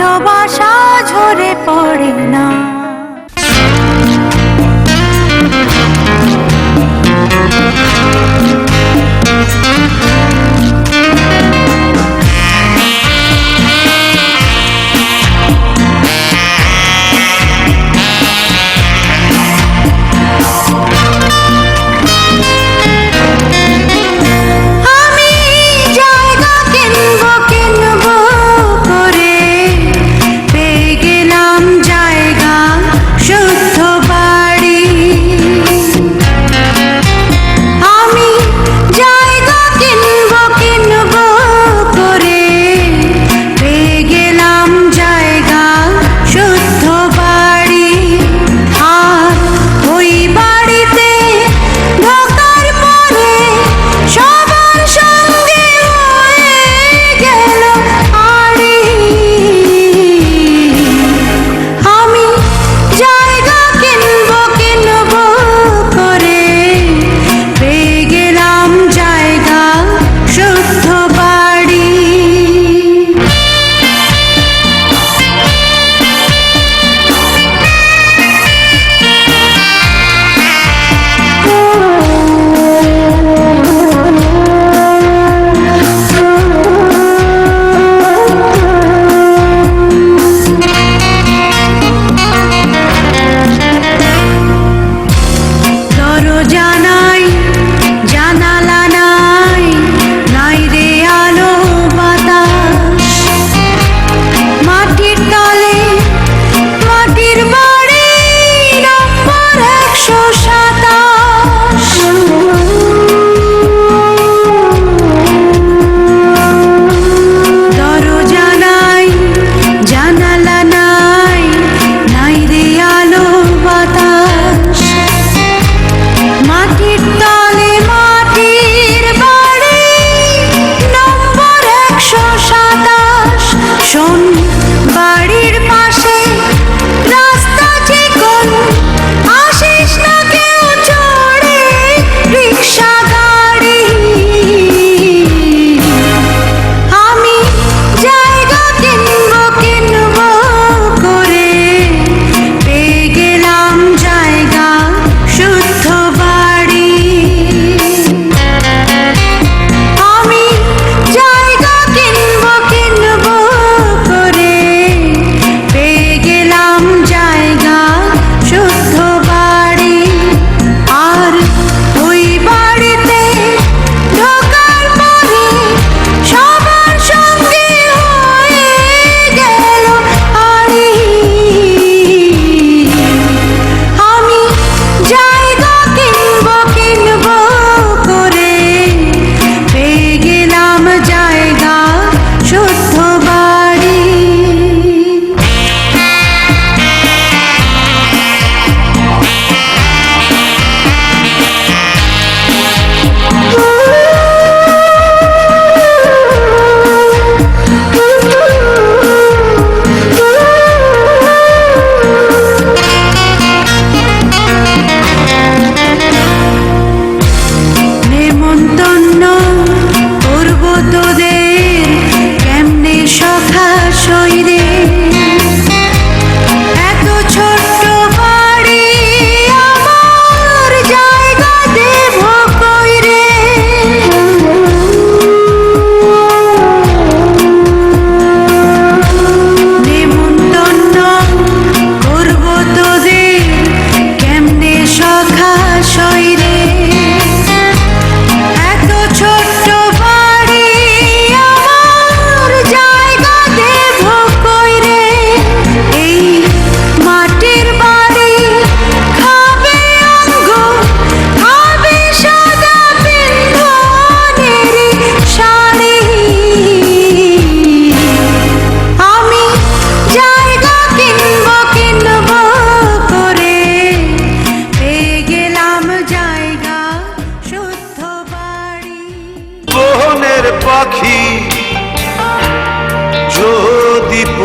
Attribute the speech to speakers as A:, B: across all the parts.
A: ভালোবাসা ঝরে পড়ে না।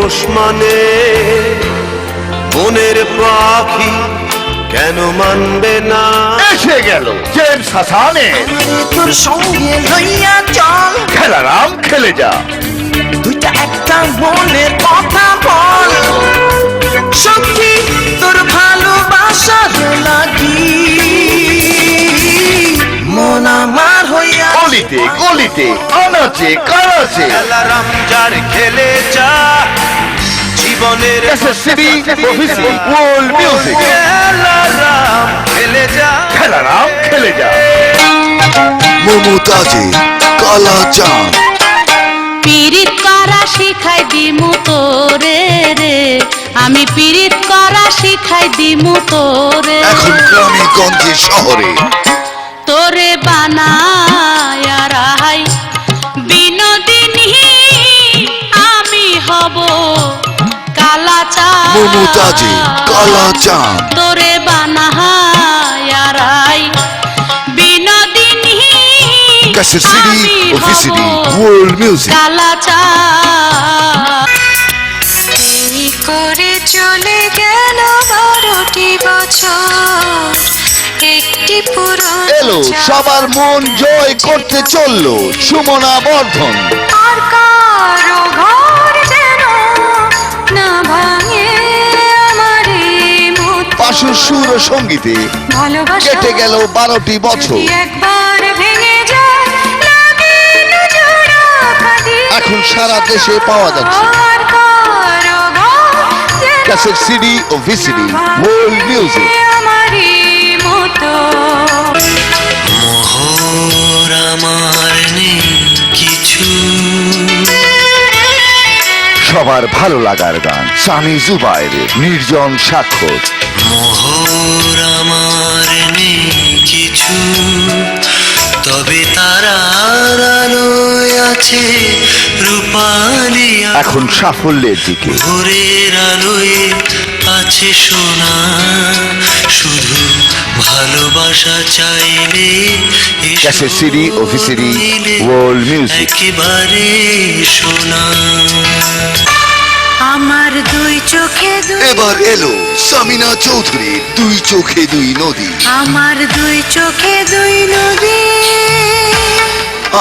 B: যদি পোষ মানে? বনের পাখি কেন মানবে না?
C: এসে গেল জেমস হাসানে
D: তোর সঙ্গে লইয়া চল।
C: খেলারাম খেলে যা।
D: দুইটা একটা মনের কথা বল। সত্যি তোর ভালোবাসার লাগি মন আমার হইয়া
C: গলিতে গলিতে আনাচে কানাচে।
B: খেলারাম যার খেলে যা জীবনের
C: এসএসসিবি অফিসি ওয়ার্ল্ড মিউজিক
B: খেলারাম খেলে যা।
C: খেলারাম খেলে যা।
E: মমতাজে কালা চাঁদ
A: করা শিখাই দিমু তোরে রে? আমি পিরিত করা শিখাই দিমু তোরে
E: এখন গ্রামে গঞ্জে শহরে।
A: তোরে বানায় রাহাই বিনোদিনী
E: মমতাজে কালা চাঁদ।
A: তোরে বানায় রাই বিনোদিনী
E: ক্যাসেট সিডি ও ভিসিডি ওয়ার্ল্ড মিউজিক
A: কালা চা এই করে চলে গেল বারোটি বছর? একটি পুরনো
C: এলো সবার মন জয় করতে চলল সুমনা বর্ধন।
A: আর কারও
C: পাশুর সুর ও সঙ্গীতে কেটে গেল বারোটি বছর। এখন সারা দেশে পাওয়া যাচ্ছে। ক্যাসেট সিডি ও ভিসিডি ওয়ার্ল্ড মিউজিক। সবার ভালো লাগার গান। সানি জুবাইরের নির্জন স্বাক্ষর।
F: মোহর আমার নেই কিছু তবে তারা আলোয় আছে রূপালি
C: এখন সাফল্যের দিকে।
F: ভোরের আলোয় আছে সোনা ভালোবাসা চাইলে
C: ক্যাসেট সিডি ও ভিসিডি ওয়ার্ল্ড মিউজিক
F: একেবারে সোনা
A: আমার দুই চোখে দুই
E: এবার এলো সামিনা চৌধুরীর দুই চোখে দুই নদী।
A: আমার দুই চোখে দুই নদী।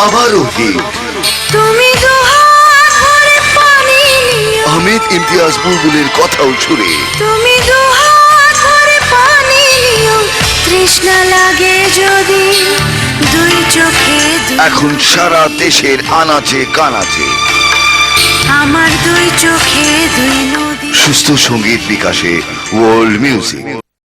E: আবারও হিট।
A: তুমি দুহাত ভরে পানি নিও
E: আহমেদ ইমতিয়াজ বুলবুলের কথাও ছুড়ে
A: তুমি দুহাত তৃষ্ণা লাগে যদি দুই চোখে দুই
E: এখন সারা দেশের আনাচে কানাচে।
A: আমার দুই চোখে দুই নদী।
E: সুস্থ সংগীত বিকাশে ওয়ার্ল্ড মিউজিক